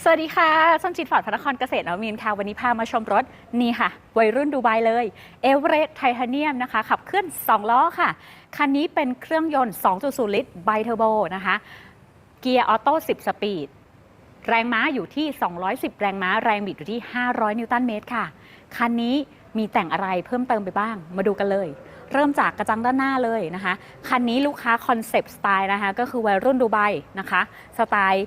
สวัสดีค่ะส้นจิตฟอร์ดพระนครเกษตรนวมินค่ะ วันนี้พามาชมรถ นี่ค่ะ วัยรุ่นดูไบเลยเอเวอเรสต์ไทเทเนียมนะคะ ขับเคลื่อน 2 ล้อค่ะ คันนี้เป็นเครื่องยนต์ 2.0 ลิตรไบเทอร์โบนะคะ เกียร์ออโต้ 10 สปีด แรงม้าอยู่ที่ 210 แรงม้า แรงบิดอยู่ที่ 500 นิวตันเมตรค่ะ คันนี้มีแต่งอะไรเพิ่มเติมไปบ้าง มาดูกันเลย เริ่มจากกระจังด้านหน้าเลยนะคะ คันนี้ลูกค้าคอนเซปต์สไตล์นะคะ ก็คือวัยรุ่นดูไบนะคะ สไตล์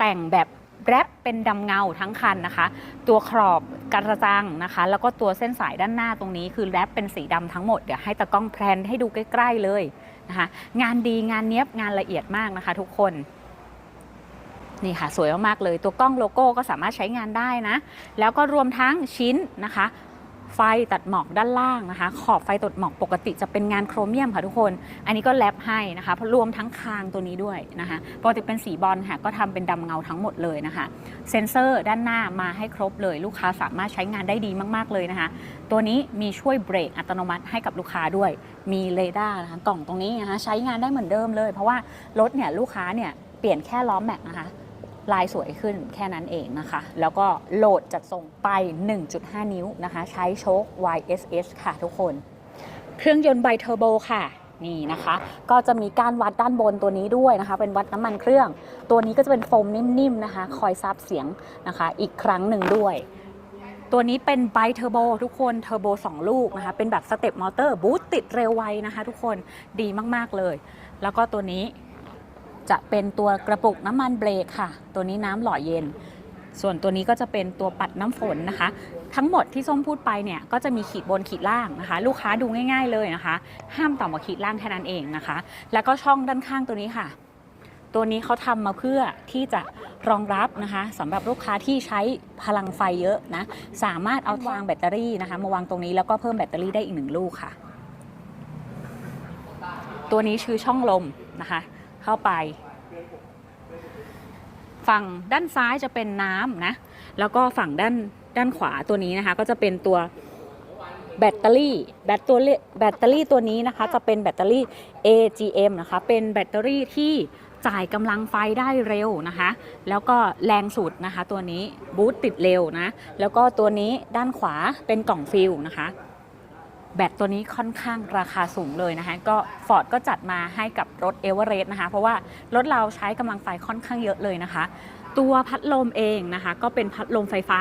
แต่งแบบ แรปเป็นดำเงาทั้งคันนะคะ ตัวขอบกระจังนะคะ แล้วก็ตัวเส้นสายด้านหน้าตรงนี้ คือแรปเป็นสีดำทั้งหมด เดี๋ยวให้ตะกล้องแพลนให้ดูใกล้ ๆเลยนะคะ งานดีงานเนี้ยบงานละเอียดมากนะคะทุกคนนี่ค่ะ สวยมากๆเลยตัวกล้องโลโก้ก็สามารถใช้งานได้นะ แล้วก็รวมทั้งชิ้นนะคะ ไฟตัดหมอกด้านล่างนะคะ ขอบไฟตัดหมอกปกติจะเป็นงานโครเมียมค่ะทุกคน อันนี้ก็แลบให้นะคะรวมทั้งคางตัวนี้ด้วยนะคะปกติเป็นสีบอลค่ะก็ทำเป็นดำเงาทั้งหมดเลยนะคะ เซ็นเซอร์ด้านหน้ามาให้ครบเลย ลูกค้าสามารถใช้งานได้ดีมาก ๆ เลยนะคะ ตัวนี้มีช่วยเบรกอัตโนมัติให้กับลูกค้าด้วย มีเรดาร์นะคะกล่องตรงนี้นะคะใช้งานได้เหมือนเดิมเลย เพราะว่ารถเนี่ยลูกค้าเนี่ยเปลี่ยนแค่ล้อแม็กนะคะ ลายสวยขึ้นแค่นั้นเองนะคะ แล้วก็โหลดจัดส่งไป 1.5 นิ้วนะคะ ใช้โชค YSS ค่ะทุกคน เครื่องยนต์ไบเทอร์โบค่ะนี่นะคะ ก็จะมีการวัดด้านบนตัวนี้ด้วยนะคะ เป็นวัดน้ำมันเครื่อง ตัวนี้ก็จะเป็นโฟมนิ่มๆนะคะ คอยซับเสียงนะคะ อีกครั้งหนึ่งด้วยตัวนี้เป็นไบเทอร์โบทุกคนเทอร์โบ2 ลูกนะคะ เป็นแบบสเต็ปมอเตอร์บูตติดเร็วไวนะคะทุกคนดีมาก ๆ เลย แล้วก็ตัวนี้ จะเป็นตัวกระปุกน้ำมันเบรกค่ะ ตัวนี้น้ำหล่อเย็น ส่วนตัวนี้ก็จะเป็นตัวปัดน้ำฝนนะคะ ทั้งหมดที่ส้มพูดไปเนี่ยก็จะมีขีดบนขีดล่างนะคะ ลูกค้าดูง่าย ๆเลยนะคะ ห้ามต่ำกว่าขีดล่างแค่นั้นเองนะคะ แล้วก็ช่องด้านข้างตัวนี้ค่ะ ตัวนี้เขาทำมาเพื่อที่จะรองรับนะคะสำหรับลูกค้าที่ใช้พลังไฟเยอะนะ สามารถเอาวางแบตเตอรี่นะคะ มาวางตรงนี้แล้วก็เพิ่มแบตเตอรี่ได้อีกหนึ่งลูกค่ะ ตัวนี้คือช่องลมนะคะ เข้าไป ฝั่งด้านซ้ายจะเป็นน้ำนะ แล้วก็ฝั่งด้านด้านขวาตัวนี้นะคะ ก็จะเป็นตัวแบตเตอรี่แบตตัวแบตเตอรี่ตัวนี้นะคะ จะเป็นแบตเตอรี่ AGM นะคะ เป็นแบตเตอรี่ที่จ่ายกำลังไฟได้เร็วนะคะ แล้วก็แรงสุดนะคะ ตัวนี้บูตติดเร็วนะ แล้วก็ตัวนี้ด้านขวาเป็นกล่องฟิลนะคะ แบตตัวนี้ค่อนข้างราคาสูงเลยนะคะก็ Ford ก็จัดมาให้กับรถ e v e r e s t นะคะ เพราะว่ารถเราใช้กำลังไฟค่อนข้างเยอะเลยนะคะ ตัวพัดลมเองนะคะ ก็เป็นพัดลมไฟฟ้า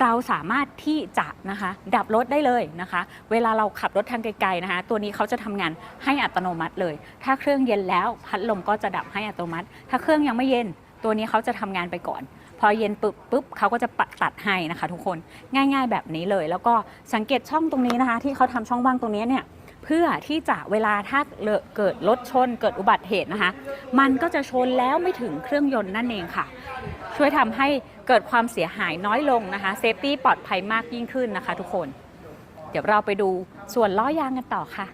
เราสามารถที่จะนะคะ ดับรถได้เลยนะคะ เวลาเราขับรถทางไกลๆนะคะ ตัวนี้เขาจะทำงานให้อัตโนมัติเลย ถ้าเครื่องเย็นแล้วพัดลมก็จะดับให้อัตโนมัติ ถ้าเครื่องยังไม่เย็น ตัวนี้เขาจะทำงานไปก่อน พอเย็นปุ๊บปุ๊บเขาก็จะปัดตัดให้นะคะ ทุกคนง่าย ๆ แบบนี้เลย แล้วก็สังเกตช่องตรงนี้นะคะ ที่เขาทำช่องว่างตรงนี้เนี่ยเพื่อที่จะเวลาถ้าเกิดรถชน เกิดอุบัติเหตุนะคะ มันก็จะชนแล้วไม่ถึงเครื่องยนต์นั่นเองค่ะ ช่วยทำให้เกิดความเสียหายน้อยลงนะคะเซฟตี้ปลอดภัยมากยิ่งขึ้นนะคะ ทุกคน เดี๋ยวเราไปดูส่วนล้อยางกันต่อค่ะ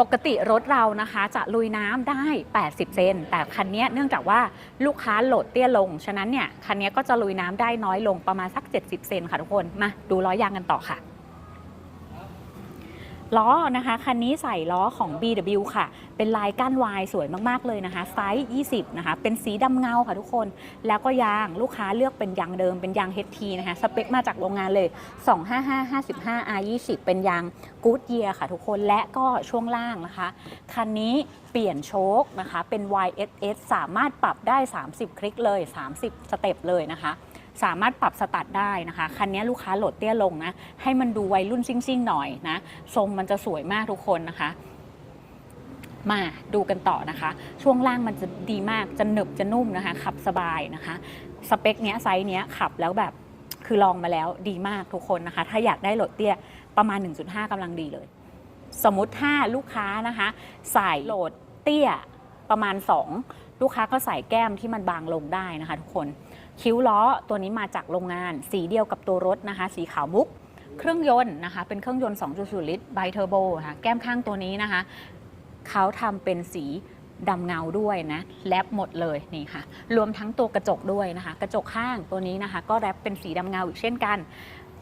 ปกติรถเรานะคะจะลุยน้ำได้ 80 เซน แต่คันนี้เนื่องจากว่าลูกค้าโหลดเตี้ยลง ฉะนั้นเนี่ยคันนี้ก็จะลุยน้ำได้น้อยลงประมาณสัก 70 เซนค่ะทุกคน มาดูล้อยางกันต่อค่ะ ล้อนะคะคันนี้ใส่ล้อของ BW ค่ะ เป็นลายก้านวายสวยมากๆเลยนะคะ ไซส์ 20 นะคะ เป็นสีดำเงาค่ะทุกคน แล้วก็ยางลูกค้าเลือกเป็นยางเดิมเป็นยาง HT นะคะ สเปคมาจากโรงงานเลย 255 55 R20 เป็นยาง Good Year ค่ะทุกคนและก็ช่วงล่างนะคะ คันนี้เปลี่ยนโชคนะคะ เป็น YSS สามารถปรับได้ 30 คลิกเลย 30 สเต็ปเลยนะคะ สามารถปรับสตาร์ทได้นะคะคันนี้ลูกค้าโหลดเตี้ยลงนะให้มันดูวัยรุ่นซิ่งๆหน่อยนะทรงมันจะสวยมากทุกคนนะคะ มาดูกันต่อนะคะ ช่วงล่างมันจะดีมากจะหนึบจะนุ่มนะคะ ขับสบายนะคะ สเปคเนี้ยไซส์เนี้ยขับแล้วแบบคือลองมาแล้วดีมากทุกคนนะคะ ถ้าอยากได้โหลดเตี้ยประมาณ 1.5กำลังดีเลย สมมติถ้าลูกค้านะคะใส่โหลดเตี้ยประมาณ 2 ลูกค้าก็ใส่แก้มที่มันบางลงได้นะคะ ทุกคน คิ้วล้อตัวนี้มาจากโรงงาน สีเดียวกับตัวรถนะคะ สีขาวมุก เครื่องยนต์นะคะ เป็นเครื่องยนต์ 2.0 ลิตรไบเทอร์โบค่ะแก้มข้างตัวนี้นะคะ เขาทำเป็นสีดำเงาด้วยนะแรปหมดเลยนี่ค่ะ รวมทั้งตัวกระจกด้วยนะคะ กระจกข้างตัวนี้นะคะ ก็แรปเป็นสีดำเงาอีกเช่นกัน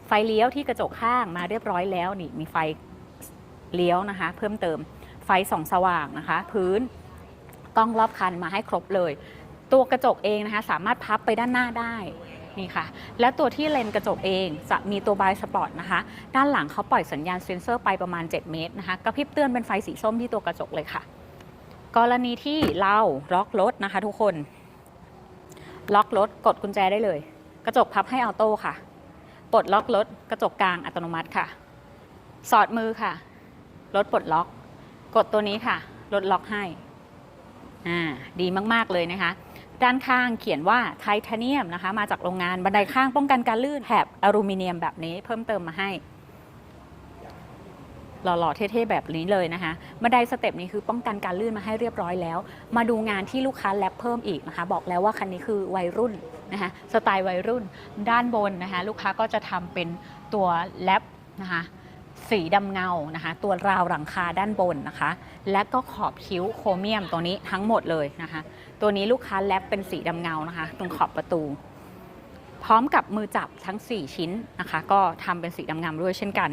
ไฟเลี้ยวที่กระจกข้างมาเรียบร้อยแล้วนี่มีไฟเลี้ยวนะคะ เพิ่มเติมไฟส่องสว่างนะคะ พื้นกล้องรอบคันมาให้ครบเลย ตัวกระจกเองนะคะสามารถพับไปด้านหน้าได้นี่ค่ะ และตัวที่เลนกระจกเองจะมีตัวบายสปอร์ตนะคะ ด้านหลังเขาปล่อยสัญญาณเซ็นเซอร์ไปประมาณ 7 เมตรนะคะกระพริบเตือนเป็นไฟสีส้มที่ตัวกระจกเลยค่ะ กรณีที่เราล็อกรถนะคะ ทุกคน ล็อกรถกดกุญแจได้เลย กระจกพับให้ออโต้ค่ะ ปลดล็อกรถกระจกกลางอัตโนมัติค่ะ สอดมือค่ะ รถปลดล็อก กดตัวนี้ค่ะ รถล็อกให้ อ่า ดีมาก ๆ เลยนะคะ ด้านข้างเขียนว่าไทเทเนียมนะคะ มาจากโรงงานบันไดข้างป้องกันการลื่นแถบอลูมิเนียมแบบนี้เพิ่มเติมมาให้หล่อๆ เท่ๆ แบบนี้เลยนะคะบันไดสเต็ปนี้คือป้องกันการลื่นมาให้เรียบร้อยแล้ว มาดูงานที่ลูกค้าแลบเพิ่มอีกนะคะ บอกแล้วว่าคันนี้คือวัยรุ่นนะคะ สไตล์วัยรุ่น ด้านบนนะคะ ลูกค้าก็จะทำเป็นตัวแลบนะคะ สีดำเงานะคะ ตัวราวหลังคาด้านบนนะคะ และก็ขอบคิ้วโครเมียมตัวนี้ทั้งหมดเลยนะคะ ตัวนี้ลูกค้าแลบเป็นสีดำเงานะคะ ตรงขอบประตู พร้อมกับมือจับทั้ง 4 ชิ้นนะคะ ก็ทำเป็นสีดำเงาด้วยเช่นกัน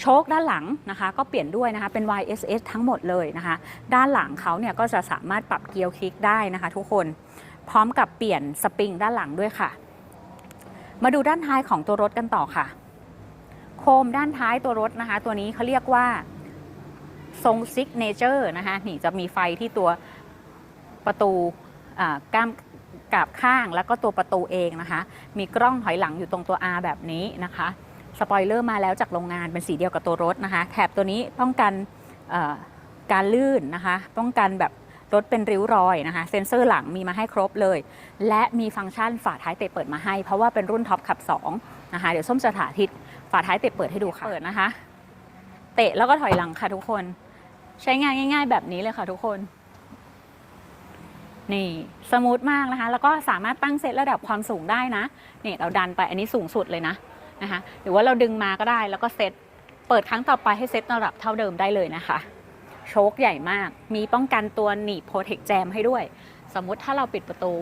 โชคด้านหลังนะคะ ก็เปลี่ยนด้วยนะคะเป็น YSS ทั้งหมดเลยนะคะ ด้านหลังเขาเนี่ยก็จะสามารถปรับเกียร์คลิกได้นะคะ ทุกคนพร้อมกับเปลี่ยนสปริงด้านหลังด้วยค่ะ มาดูด้านท้ายของตัวรถกันต่อค่ะ โคมด้านท้ายตัวรถนะคะ ตัวนี้เขาเรียกว่าทรงซิกเนเจอร์นะคะนี่จะมีไฟที่ตัวประตู อ่าก้ามกาบข้างแล้วก็ตัวประตูเองนะคะ มีกล้องถอยหลังอยู่ตรงตัว R แบบนี้นะคะสปอยเลอร์มาแล้วจากโรงงานเป็นสีเดียวกับตัวรถนะคะ แถบตัวนี้ป้องกันเอ่อการลื่นนะคะ ป้องกันแบบรถเป็นริ้วรอยนะคะ เซ็นเซอร์หลังมีมาให้ครบเลย และมีฟังก์ชันฝาท้ายเตะเปิดมาให้ เพราะว่าเป็นรุ่นท็อปขับ2นะคะ เดี๋ยวส้มจะสาธิตฝาท้ายเตะเปิดให้ดูค่ะ เปิดนะคะ เตะแล้วก็ถอยหลังค่ะทุกคน ใช้งานง่าย ๆ แบบนี้เลยค่ะทุกคน นี่สมูทมากนะคะ แล้วก็สามารถตั้งเซตระดับความสูงได้นะนี่เราดันไปอันนี้สูงสุดเลยนะนะคะหรือว่าเราดึงมาก็ได้แล้วก็เซตเปิดครั้งต่อไปให้เซตระดับเท่าเดิมได้เลยนะคะ โชคใหญ่มาก มีป้องกันตัวหนีบโปรเทคแจมให้ด้วย สมมุติถ้าเราปิดประตู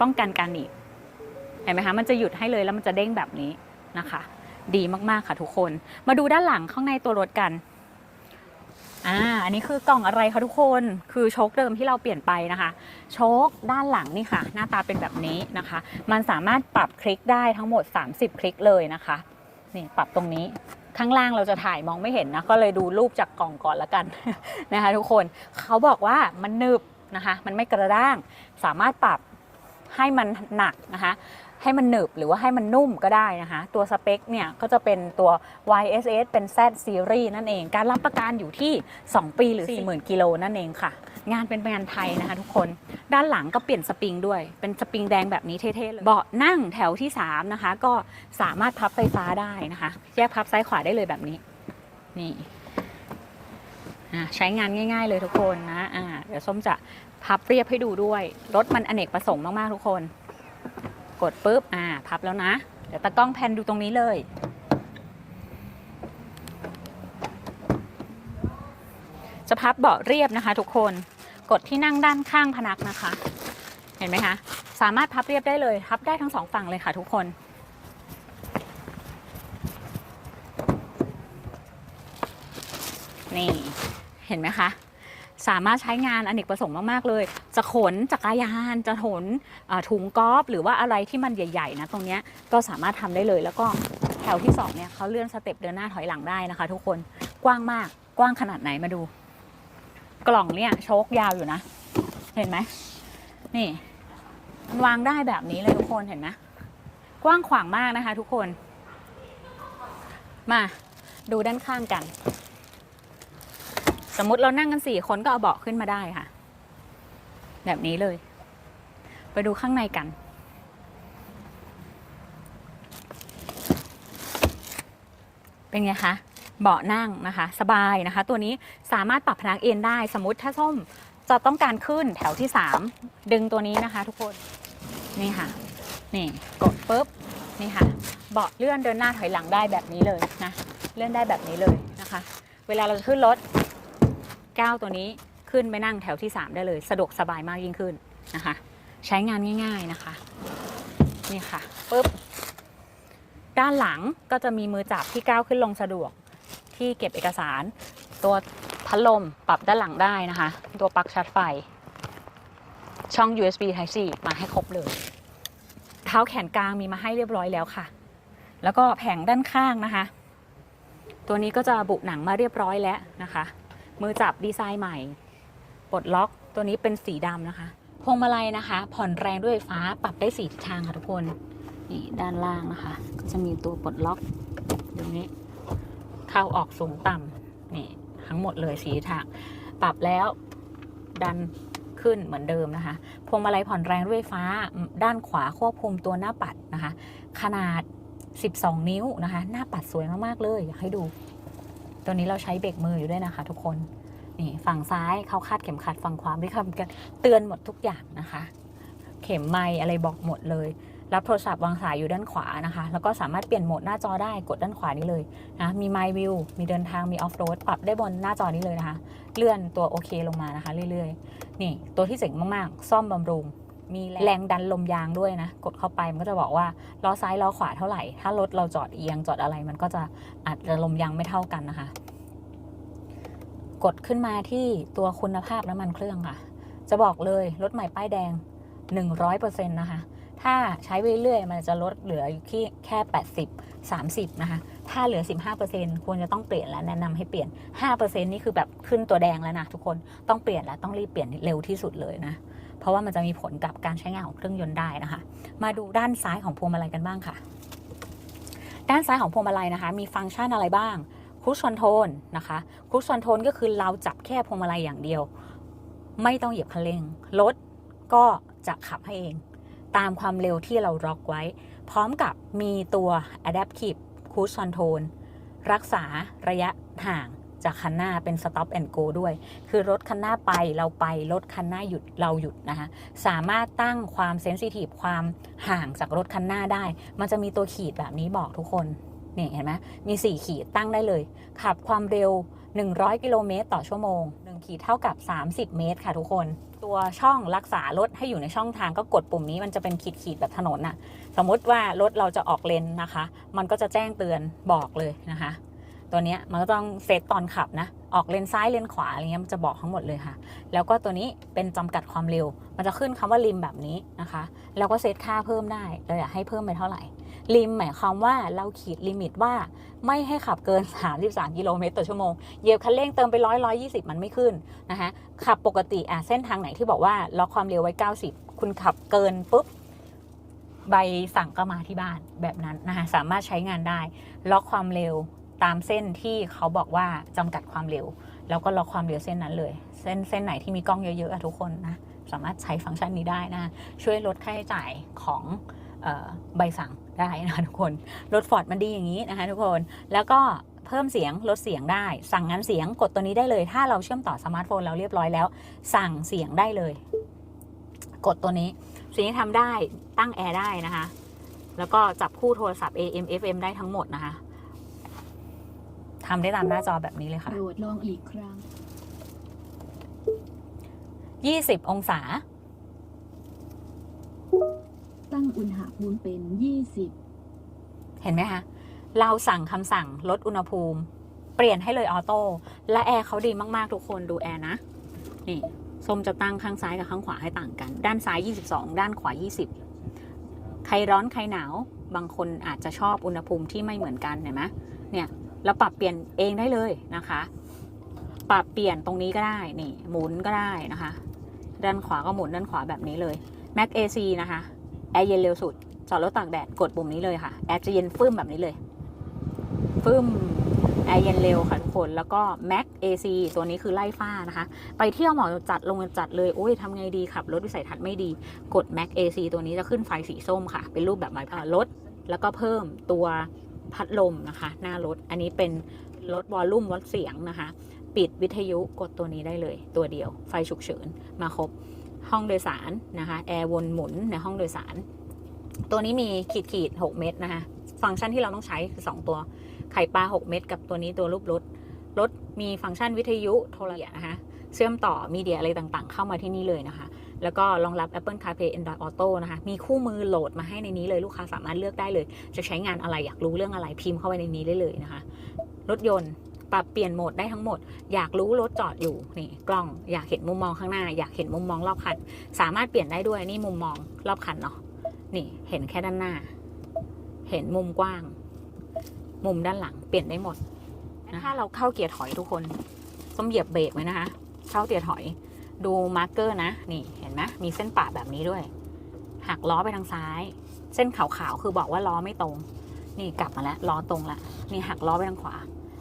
ป้องกันการหนีบเห็นไหมคะมันจะหยุดให้เลยแล้วมันจะเด้งแบบนี้นะคะ ดีมากๆค่ะทุกคน มาดูด้านหลังข้างในตัวรถกัน อ่าอันนี้คือกล่องอะไรคะทุกคนคือโชคเดิมที่เราเปลี่ยนไปนะคะ โชคด้านหลังนี่ค่ะ หน้าตาเป็นแบบนี้นะคะ มันสามารถปรับคลิกได้ทั้งหมด 30 คลิกเลยนะคะนี่ปรับตรงนี้ข้างล่างเราจะถ่ายมองไม่เห็นนะก็เลยดูรูปจากกล่องก่อนละกันนะคะทุกคนเขาบอกว่ามันหนึบนะคะ มันไม่กระด้างสามารถปรับให้มันหนักนะคะ ให้มันหนึบหรือว่าให้มันนุ่มก็ได้นะคะ ตัวสเปคเนี่ยก็จะเป็นตัว YSS เป็น Z Series นั่นเอง การรับประกันอยู่ที่ 2 ปีหรือ 40,000 กิโลนั่นเองค่ะ งานเป็นงานไทยนะคะทุกคน ด้านหลังก็เปลี่ยนสปริงด้วย เป็นสปริงแดงแบบนี้เท่ๆเลย เบาะนั่งแถวที่ 3 นะคะ ก็สามารถพับไฟฟ้าได้นะคะ แยกพับซ้ายขวาได้เลยแบบนี้ นี่อะใช้งานง่าย ๆ เลยทุกคนนะอ่าเดี๋ยวส้มจะพับเรียบให้ดูด้วย รถมันอเนกประสงค์มากๆทุกคน กดปุ๊บอ่าพับแล้วนะ เดี๋ยวตากล้องแพนดูตรงนี้เลย จะพับเบาะเรียบนะคะ ทุกคนกดที่นั่งด้านข้างพนักนะคะ เห็นไหมคะ สามารถพับเรียบได้เลย พับได้ทั้งสองฝั่งเลยค่ะทุกคนนี่ เห็นไหมคะ สามารถใช้งานอเนกประสงค์มาก ๆ เลย จะขนจักรยาน จะขนถุงกอล์ฟหรือว่าอะไรที่มันใหญ่ ๆ นะตรงนี้ก็สามารถทำได้เลย แล้วก็แถวที่2เนี่ยเขาเลื่อนสเต็ปเดินหน้าถอยหลังได้นะคะ ทุกคนกว้างมากกว้างขนาดไหนมาดู กล่องเนี่ยโชคยาวอยู่นะ เห็นไหมนี่มันวางได้แบบนี้เลยทุกคนเห็นไหมกว้างขวางมากนะคะ ทุกคน มาดูด้านข้างกัน สมมติเรานั่งกันสี่คนก็เอาเบาะขึ้นมาได้ค่ะ แบบนี้เลย ไปดูข้างในกัน เป็นไงคะเบาะนั่งนะคะ สบายนะคะ ตัวนี้สามารถปรับพนักเอนได้ สมมติถ้าส้มจะต้องการขึ้นแถวที่ 3 ดึงตัวนี้นะคะ ทุกคนนี่ค่ะ นี่กดปุ๊บนี่ค่ะ เบาะเลื่อนเดินหน้าถอยหลังได้แบบนี้เลยนะเลื่อนได้แบบนี้เลยนะคะ เวลาเราจะขึ้นรถ ก้าวตัวนี้ขึ้นไปนั่งแถวที่ 3 ได้เลย สะดวกสบายมากยิ่งขึ้นนะคะ ใช้งานง่าย ๆนะคะ นี่ค่ะปุ๊บด้านหลังก็จะมีมือจับที่ก้าวขึ้นลงสะดวกที่เก็บเอกสาร ตัวพัดลมปรับด้านหลังได้นะคะ ตัวปลั๊กชาร์จไฟ ช่อง USB Type C มาให้ครบเลย เท้าแขนกลางมีมาให้เรียบร้อยแล้วค่ะ แล้วก็แผงด้านข้างนะคะ ตัวนี้ก็จะบุหนังมาเรียบร้อยแล้วนะคะ มือจับดีไซน์ใหม่ปลดล็อกตัวนี้เป็นสีดำนะคะพวงมาลัยนะคะ ผ่อนแรงด้วยไฟฟ้าปรับได้สีทิศทางค่ะทุกคนนี่ด้านล่างนะคะ ก็จะมีตัวปลดล็อกตรงนี้ เข้าออกสูงต่ำนี่ทั้งหมดเลยสีทางปรับแล้วดันขึ้นเหมือนเดิมนะคะพวงมาลัยผ่อนแรงด้วยไฟฟ้า ด้านขวาควบคุมตัวหน้าปัดนะคะ ขนาด 12 นิ้วนะคะ หน้าปัดสวยมาก ๆ เลย อยากให้ดู ตัวนี้เราใช้เบรกมืออยู่ด้วยนะคะ ทุกคนนี่ฝั่งซ้ายเขาคาดเข็มขัดฝั่งขวาไม่คำกันเตือนหมดทุกอย่างนะคะ เข็มไม้อะไรบอกหมดเลย รับโทรศัพท์วางสายอยู่ด้านขวานะคะ แล้วก็สามารถเปลี่ยนโหมดหน้าจอได้กดด้านขวานี้เลยนะมี My View มีเดินทางมี Off Road ปรับได้บนหน้าจอนี้เลยนะคะ เลื่อนตัวโอเคลงมานะคะ เรื่อยๆ นี่ตัวที่เจ๋งมากๆ ซ่อมบำรุง มีแรงดันลมยางด้วยนะ กดเข้าไปมันก็จะบอกว่าล้อซ้ายล้อขวาเท่าไหร่ ถ้ารถเราจอดเอียงจอดอะไรมันก็จะอาจจะลมยางไม่เท่ากันนะคะ กดขึ้นมาที่ตัวคุณภาพน้ำมันเครื่องค่ะ จะบอกเลยรถใหม่ป้ายแดง 100%นะคะ ถ้าใช้ไปเรื่อยๆมันจะลดเหลืออยู่ที่แค่ 80 30 นะคะ ถ้าเหลือ 15%ควรจะต้องเปลี่ยนแล้วแนะนำให้เปลี่ยน 5%นี่คือแบบขึ้นตัวแดงแล้วนะทุกคนต้องเปลี่ยนแล้วต้องรีบเปลี่ยนเร็วที่สุดเลยนะ เพราะว่ามันจะมีผลกับการใช้งานของเครื่องยนต์ได้นะคะ มาดูด้านซ้ายของพวงมาลัยกันบ้างค่ะ ด้านซ้ายของพวงมาลัยนะคะ มีฟังก์ชันอะไรบ้างคูชคอนโทนนะคะคูชคอนโทนก็คือเราจับแค่พวงมาลัยอย่างเดียว ไม่ต้องเหยียบคันเร่งรถก็จะขับให้เอง ตามความเร็วที่เราล็อกไว้ พร้อมกับมีตัว Adaptive Cruise Control รักษาระยะห่าง จากคันหน้าเป็น Stop and Go ด้วย คือรถคันหน้าไปเราไปรถคันหน้าหยุดเราหยุดนะคะสามารถตั้งความเซนซิทีฟความห่างจากรถคันหน้าได้ มันจะมีตัวขีดแบบนี้บอกทุกคนนี่เห็นไหมมี 4 ขีดตั้งได้เลย ขับความเร็ว 100 กิโลเมตรต่อชั่วโมง 1 ขีดเท่ากับ 30 เมตรค่ะทุกคน ตัวช่องรักษารถให้อยู่ในช่องทางก็กดปุ่มนี้มันจะเป็นขีดขีดแบบถนนน่ะ สมมติว่ารถเราจะออกเลนนะคะ มันก็จะแจ้งเตือนบอกเลยนะคะ ตัวนี้มันก็ต้องเซตตอนขับนะ ออกเลนซ้ายเลนขวาอะไรเงี้ยมันจะบอกทั้งหมดเลยค่ะ แล้วก็ตัวนี้เป็นจำกัดความเร็ว มันจะขึ้นคำว่าลิมแบบนี้นะคะ แล้วก็เซตค่าเพิ่มได้เราอยากให้เพิ่มไปเท่าไหร่ลิมหมายความว่าเราขีดลิมิตว่าไม่ให้ขับเกิน 33 กิโลเมตรต่อชั่วโมง เหยียบคันเร่งเติมไปร้อยร้อยยี่สิบมันไม่ขึ้นนะคะขับปกติอะเส้นทางไหนที่บอกว่าล็อกความเร็วไว้ 90 คุณขับเกินปุ๊บใบสั่งก็มาที่บ้านแบบนั้นนะคะสามารถใช้งานได้ ล็อกความเร็ว ตามเส้นที่เขาบอกว่าจำกัดความเร็ว แล้วก็ล็อกความเร็วเส้นนั้นเลย เส้นเส้นไหนที่มีกล้องเยอะๆอะทุกคนนะสามารถใช้ฟังก์ชันนี้ได้นะ ช่วยลดค่าใช้จ่ายของออใบสั่งได้นะคะทุกคนรถฟอร์ดมันดีอย่างนี้นะคะทุกคนแล้วก็เพิ่มเสียงลดเสียงได้ สั่งงานเสียงกดตัวนี้ได้เลย ถ้าเราเชื่อมต่อสมาร์ทโฟนเราเรียบร้อยแล้ว สั่งเสียงได้เลย กดตัวนี้สิ่งที่ทำได้ตั้งแอร์ได้นะคะ แล้วก็จับคู่โทรศัพท์ AM FM ได้ทั้งหมดนะคะ ทำได้ตามหน้าจอแบบนี้เลยค่ะโปรดลองอีกครั้ง 20 องศา ตั้งอุณหภูมิเป็นเห็นไหมคะเราสั่งคำสั่งลดอุณหภูมิ เปลี่ยนให้เลยออโต้และแอร์เขาดีมากๆทุกคนดูแอร์นะ นี่ส้มจะตั้งข้างซ้ายกับข้างขวาให้ต่างกัน ด้านซ้าย 22 ด้านขวา 20 ใครร้อนใครหนาว บางคนอาจจะชอบอุณหภูมิที่ไม่เหมือนกันเห็นไหมเนี่ย เราปรับเปลี่ยนเองได้เลยนะคะ ปรับเปลี่ยนตรงนี้ก็ได้นี่หมุนก็ได้นะคะ ด้านขวาก็หมุนด้านขวาแบบนี้เลย Mac AC นะคะแอร์เย็นเร็วสุด จอดรถตากแดดกดปุ่มนี้เลยค่ะแอร์จะเย็นฟึ่มแบบนี้เลยฟึ่มแอร์เย็นเร็วค่ะทุกคน แล้วก็ Mac AC ตัวนี้คือไล่ฝ้านะคะ ไปเที่ยวเหมาะจัดลงจัดเลยโอ้ยทำไงดีขับรถวิสัยทัศน์ไม่ดี กด Mac AC ตัวนี้จะขึ้นไฟสีส้มค่ะ เป็นรูปแบบไม้พารถ แล้วก็เพิ่มตัว พัดลมนะคะ หน้ารถ อันนี้เป็นลดวอลลุ่มวัดเสียงนะคะ ปิดวิทยุกดตัวนี้ได้เลย ตัวเดียว ไฟฉุกเฉินมาครบ ห้องโดยสารนะคะแอร์วนหมุนในห้องโดยสาร ตัวนี้มีขีดขีด6เม็ดนะคะ ฟังก์ชันที่เราต้องใช้คือ 2 ตัว ไข่ปลา 6 เม็ดกับตัวนี้ตัวรูปรถรถมีฟังก์ชันวิทยุโทรศัพท์นะคะ เชื่อมต่อมีเดียอะไรต่างๆ เข้ามาที่นี่เลยนะคะ แล้วก็รองรับ Apple CarPlay Android Auto นะคะ มีคู่มือโหลดมาให้ในนี้เลยลูกค้าสามารถเลือกได้เลย จะใช้งานอะไรอยากรู้เรื่องอะไรพิมพ์เข้าไปในนี้ได้เลยนะคะ รถยนต์ปรับเปลี่ยนโหมดได้ทั้งหมด อยากรู้รถจอดอยู่นี่กล้องอยากเห็นมุมมองข้างหน้า อยากเห็นมุมมองรอบคัน สามารถเปลี่ยนได้ด้วยนี่มุมมองรอบคันเนาะนี่เห็นแค่ด้านหน้า เห็นมุมกว้าง มุมด้านหลังเปลี่ยนได้หมดนะถ้าเราเข้าเกียร์ถอยทุกคนส้มเหยียบเบรกไว้นะคะ เข้าเกียร์ถอย ดูมาร์กเกอร์นะ นี่เห็นไหมมีเส้นปะแบบนี้ด้วย หักล้อไปทางซ้าย เส้นขาวๆคือบอกว่าล้อไม่ตรง นี่กลับมาแล้วล้อตรงละนี่หักล้อไปทางขวา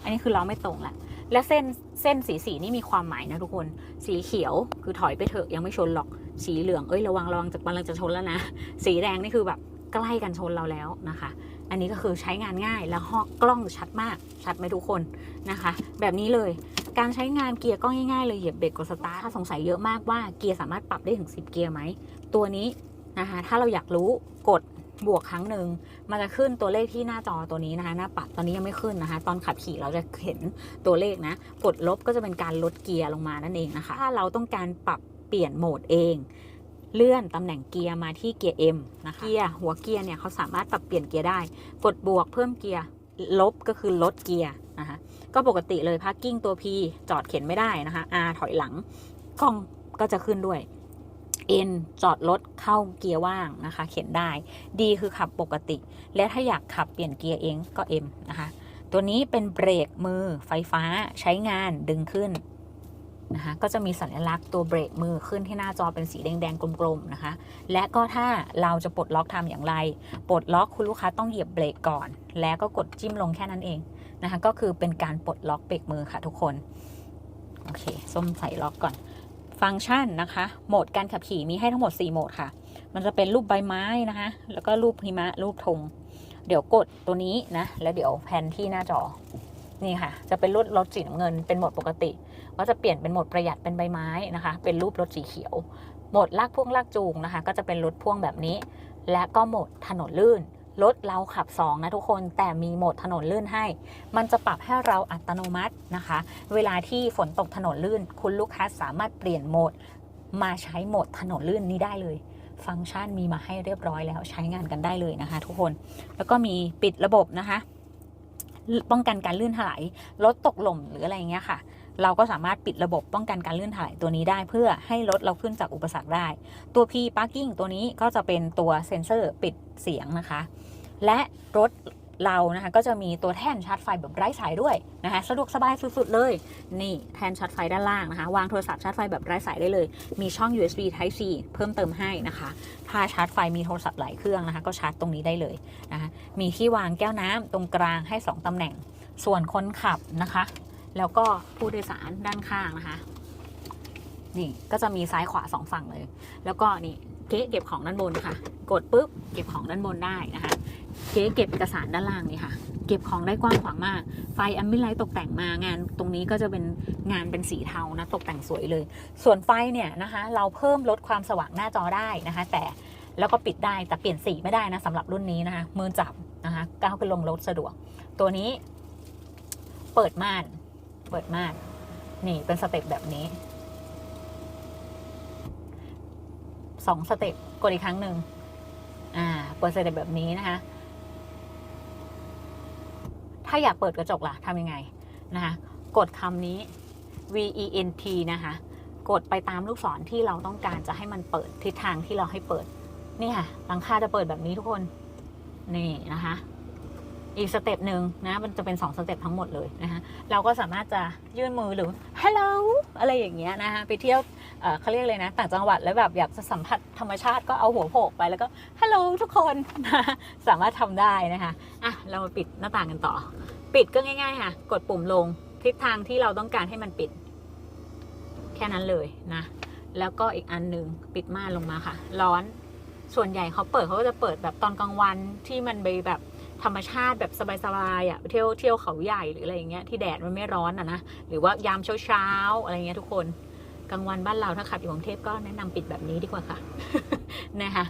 อันนี้คือล้อไม่ตรงละและเส้นเส้นสีสีนี่มีความหมายนะทุกคน สีเขียวคือถอยไปเถอะยังไม่ชนหรอก สีเหลืองเอ้ยระวังระวังจะกำลังจะชนแล้วนะ สีแดงนี่คือแบบใกล้กันชนเราแล้วนะคะ อันนี้ก็คือใช้งานง่ายแล้วหองกล้องชัดมากชัดไหมทุกคนนะคะ แบบนี้เลยการใช้งานเกียร์ก็ง่ายๆเลยเหยียบเบรกกดสตาร์ทถ้าสงสัยเยอะมากว่าเกียร์สามารถปรับได้ถึง 10 เกียร์ไหมตัวนี้นะคะถ้าเราอยากรู้กดบวกครั้งหนึ่งมันจะขึ้นตัวเลขที่หน้าจอตัวนี้นะคะหน้าปัดตอนนี้ยังไม่ขึ้นนะคะ ตอนขับขี่เราจะเห็นตัวเลขนะ กดลบก็จะเป็นการลดเกียร์ลงมานั่นเองนะคะ ถ้าเราต้องการปรับเปลี่ยนโหมดเอง เลื่อนตำแหน่งเกียร์มาที่เกียร์ M นะคะ เกียร์หัวเกียร์เนี่ยเขาสามารถปรับเปลี่ยนเกียร์ได้ กดบวกเพิ่มเกียร์ลบก็คือลดเกียร์นะคะก็ปกติเลยพาร์กิ้งตัว P จอดเข็นไม่ได้นะคะ R ถอยหลังกล้องก็จะขึ้นด้วย N จอดรถเข้าเกียร์ว่างนะคะ เข็นได้ D คือขับปกติ และถ้าอยากขับเปลี่ยนเกียร์เองก็ M นะคะ ตัวนี้เป็นเบรกมือไฟฟ้าใช้งานดึงขึ้น นะคะก็จะมีสัญลักษณ์ตัวเบรกมือขึ้นที่หน้าจอเป็นสีแดงๆกลมๆนะคะ และก็ถ้าเราจะปลดล็อกทำอย่างไร ปลดล็อกคุณลูกค้าต้องเหยียบเบรกก่อน แล้วก็กดจิ้มลงแค่นั้นเองนะคะก็คือเป็นการปลดล็อกเบรกมือค่ะทุกคนโอเคส้มใส่ล็อกก่อน ฟังก์ชันนะคะโหมดการขับขี่มีให้ทั้งหมด 4 โหมดค่ะ มันจะเป็นรูปใบไม้นะคะแล้วก็รูปหิมะรูปธงเดี๋ยวกดตัวนี้นะแล้วเดี๋ยวแผนที่หน้าจอนี่ค่ะ จะเป็นรถรถสีน้ำเงินเป็นโหมดปกติ ก็จะเปลี่ยนเป็นโหมดประหยัดเป็นใบไม้นะคะ เป็นรูปรถสีเขียว โหมดลากพ่วงลากจูงนะคะ ก็จะเป็นรถพ่วงแบบนี้ และก็โหมดถนนลื่นรถเราขับ 2 นะทุกคนแต่มีโหมดถนนลื่นให้ มันจะปรับให้เราอัตโนมัตินะคะ เวลาที่ฝนตกถนนลื่น คุณลูกค้าสามารถเปลี่ยนโหมด มาใช้โหมดถนนลื่นนี้ได้เลย ฟังก์ชันมีมาให้เรียบร้อยแล้วใช้งานกันได้เลยนะคะ ทุกคนแล้วก็มีปิดระบบนะคะ ป้องกันการลื่นถลายรถตกหล่มหรืออะไรเงี้ยค่ะ เราก็สามารถปิดระบบป้องกันการลื่นถลายตัวนี้ได้ เพื่อให้รถเราขึ้นจากอุปสรรคได้ ตัว P parking ตัวนี้ก็จะเป็นตัวเซ็นเซอร์ปิดเสียงนะคะ และรถเรานะคะก็จะมีตัวแท่นชาร์จไฟแบบไร้สายด้วยนะคะสะดวกสบายสุดๆเลย นี่แท่นชาร์จไฟด้านล่างนะคะวางโทรศัพท์ชาร์จไฟแบบไร้สายได้เลย มีช่อง USB Type C เพิ่มเติมให้นะคะ ถ้าชาร์จไฟมีโทรศัพท์หลายเครื่องนะคะ ก็ชาร์จตรงนี้ได้เลยนะคะมีที่วางแก้วน้ำตรงกลางให้ 2ตำแหน่ง ส่วนคนขับนะคะ แล้วก็ผู้โดยสารด้านข้างนะคะ นี่ก็จะมีซ้ายขวาสองฝั่งเลย แล้วก็นี่เก๊เก็บของด้านบนค่ะ กดปุ๊บเก็บของด้านบนได้นะคะ เก๊เก็บเอกสารด้านล่างนี่ค่ะ เก็บของได้กว้างขวางมาก ไฟแอมบิไลท์ตกแต่งมางานตรงนี้ก็จะเป็นงานเป็นสีเทานะตกแต่งสวยเลย ส่วนไฟเนี่ยนะคะ เราเพิ่มลดความสว่างหน้าจอได้นะคะ แต่แล้วก็ปิดได้แต่เปลี่ยนสีไม่ได้นะสำหรับรุ่นนี้นะคะมือจับนะคะก้าวขึ้นลงรถสะดวก ตัวนี้เปิดม่าน เปิดมานนี่เป็นสเต็ปแบบนี้สองสเต็ปกดอีกครั้งหนึ่งอ่าเปิดสเต็ปแบบนี้นะคะ ถ้าอยากเปิดกระจกล่ะทำยังไงนะคะ กดคำนี้ V E N T นะคะ กดไปตามลูกศรที่เราต้องการจะให้มันเปิดทิศทางที่เราให้เปิด นี่ค่ะหลังคาจะเปิดแบบนี้ทุกคน นี่นะคะ อีกสเต็ปหนึ่งนะมันจะเป็น 2 สเต็ปทั้งหมดเลยนะคะเราก็สามารถจะยื่นมือหรือ hello อะไรอย่างเงี้ยนะคะไปเที่ยวเขาเรียกเลยนะ ต่างจังหวัดแล้วแบบอยากจะสัมผัสธรรมชาติก็เอาหัวโผล่ไปแล้วก็ hello ทุกคนนะสามารถทำได้นะคะอะเรามาปิดหน้าต่างกันต่อ ปิดก็ง่ายๆค่ะ กดปุ่มลงทิศทางที่เราต้องการให้มันปิด แค่นั้นเลยนะ แล้วก็อีกอันหนึ่งปิดม่านลงมาค่ะ ร้อนส่วนใหญ่เขาเปิดเขาก็จะเปิดแบบตอนกลางวันที่มันไปแบบ ธรรมชาติแบบสบายๆอะเที่ยวเที่ยวเขาใหญ่หรืออะไรอย่างเงี้ยที่แดดมันไม่ร้อนอะนะหรือว่ายามเช้าๆอะไรเงี้ยทุกคนกลางวันบ้านเราถ้าขับอยู่กรุงเทพก็แนะนำปิดแบบนี้ดีกว่าค่ะนะคะ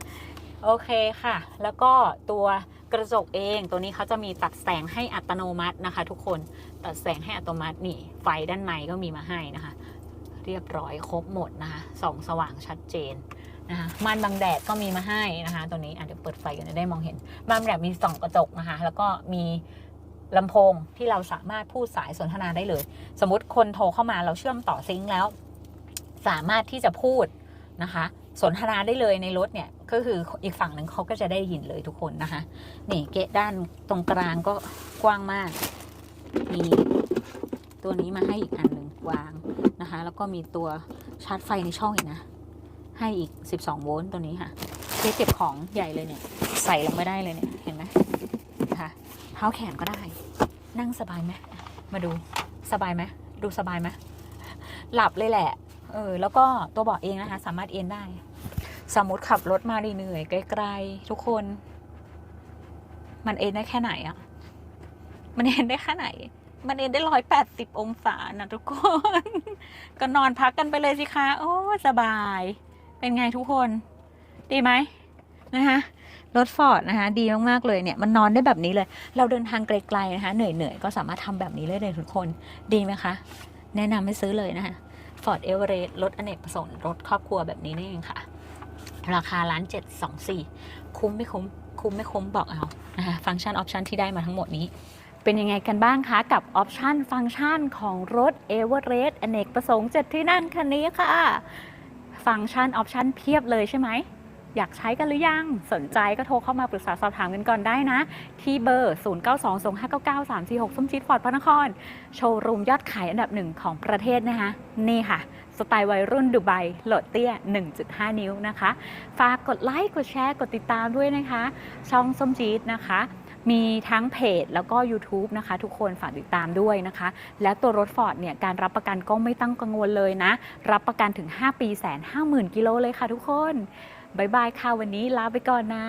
โอเคค่ะ แล้วก็ตัวกระจกเองตัวนี้เขาจะมีตัดแสงให้อัตโนมัตินะคะ ทุกคนตัดแสงให้อัตโนมัตินี่ไฟด้านในก็มีมาให้นะคะ เรียบร้อยครบหมดนะคะส่องสว่างชัดเจน นะคะม่านบังแดดก็มีมาให้นะคะ ตัวนี้อะเดี๋ยวเปิดไฟกันจะได้มองเห็นม่านบังแดดมีสองกระจกนะคะ แล้วก็มีลำโพงที่เราสามารถพูดสายสนทนาได้เลย สมมติคนโทรเข้ามาเราเชื่อมต่อซิงค์แล้ว สามารถที่จะพูดนะคะ สนทนาได้เลยในรถเนี่ยก็คืออีกฝั่งหนึ่งเขาก็จะได้ยินเลยทุกคนนะคะนี่เกะด้านตรงกลางก็กว้างมาก มีตัวนี้มาให้อีกอันหนึ่งวางนะคะ แล้วก็มีตัวชาร์จไฟในช่องอีกนะ ให้อีก 12 โวลต์ตัวนี้ค่ะเกะเก็บของใหญ่เลยเนี่ย ใส่ลงไม่ได้เลยเนี่ย เห็นไหมนะคะเท้าแขนก็ได้ นั่งสบายไหมมาดูสบายไหมดูสบายไหมหลับเลยแหละ เออ แล้วก็ตัวเบาะเองนะคะ สามารถเอนได้ สมมติขับรถมาเหนื่อยไกลๆทุกคน มันเอนได้แค่ไหนอะมันเอนได้แค่ไหน มันเอนได้ร้อยแปดสิบองศานะทุกคน ก็นอนพักกันไปเลยสิคะ โอ้ สบาย เป็นไงทุกคน ดีไหมนะคะรถฟอร์ดนะคะดีมาก ๆ เลยเนี่ยมันนอนได้แบบนี้เลย เราเดินทางไกลๆนะคะเหนื่อยๆ ก็สามารถทำแบบนี้เลยเลยทุกคนดีไหมคะ แนะนำให้ซื้อเลยนะคะ Ford Everest รถอเนกประสงค์รถครอบครัวแบบนี้นี่เองค่ะ ราคาล้านเจ็ดสองสี่คุ้มไม่คุ้ม คุ้มไม่คุ้มบอกเอานะคะฟังก์ชันออปชันที่ได้มาทั้งหมดนี้เป็นยังไงกันบ้างคะ กับออปชันฟังก์ชันของรถ e v e r e s t อเนกประสงค์เจ็ดที่นั่งคันนี้ค่ะ ฟังก์ชันออปชันเพียบเลยใช่ไหม อยากใช้กันหรือยัง สนใจก็โทรเข้ามาปรึกษาสอบถามกันก่อนได้นะ ที่เบอร์ 0922599346 ส้มชิดฟอร์ดพระนคร โชว์รูมยอดขายอันดับหนึ่งของประเทศนะคะ นี่ค่ะ สไตล์วัยรุ่นดูไบโหลดเตี้ย 1.5 นิ้วนะคะ ฝากกดไลค์ กดแชร์ กดติดตามด้วยนะคะ ช่องส้มจีดนะคะ มีทั้งเพจแล้วก็ YouTube นะคะ ทุกคนฝากติดตามด้วยนะคะ และตัวรถฟอร์ดเนี่ยการรับประกันก็ไม่ต้องกังวลเลยนะ รับประกันถึง 5 ปีแสนห้าหมื่นกิโลเลยค่ะทุกคนบายบายค่ะวันนี้ลาไปก่อนนะ